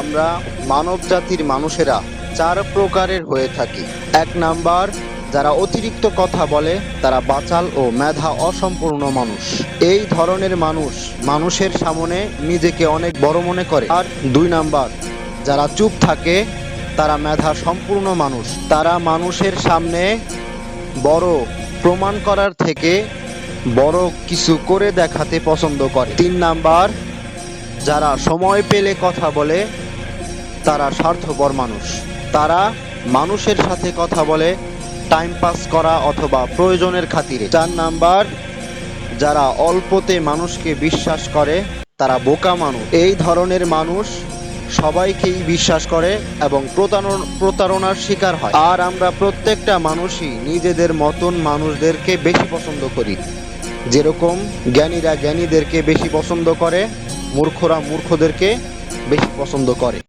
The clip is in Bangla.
আমরা মানব জাতির মানুষেরা চার প্রকারের হয়ে থাকি। এক নাম্বার, যারা অতিরিক্ত কথা বলে, তারা বাচাল ও মেধা অসম্পূর্ণ মানুষ। এই ধরনের মানুষ মানুষের সামনে নিজেকে অনেক বড় মনে করে। আর দুই নাম্বার, যারা চুপ থাকে, তারা মেধা সম্পূর্ণ মানুষ। তারা মানুষের সামনে বড় প্রমাণ করার থেকে বড় কিছু করে দেখাতে পছন্দ করে। তিন নাম্বার, যারা সময় পেলে কথা বলে তারা স্বার্থপর মানুষ। তারা মানুষের সাথে কথা বলে টাইম পাস করা অথবা প্রয়োজনের খাতিরে। চার নাম্বার, যারা অল্পতে মানুষকে বিশ্বাস করে, তারা বোকা মানুষ। এই ধরনের মানুষ সবাইকেই বিশ্বাস করে এবং প্রতারণ- প্রতারণার শিকার হয়। আর আমরা প্রত্যেকটা মানুষই নিজেদের মতন মানুষদেরকে বেশি পছন্দ করি। যেরকম জ্ঞানীরা জ্ঞানীদেরকে বেশি পছন্দ করে, মূর্খরা মূর্খদেরকে বেশি পছন্দ করে।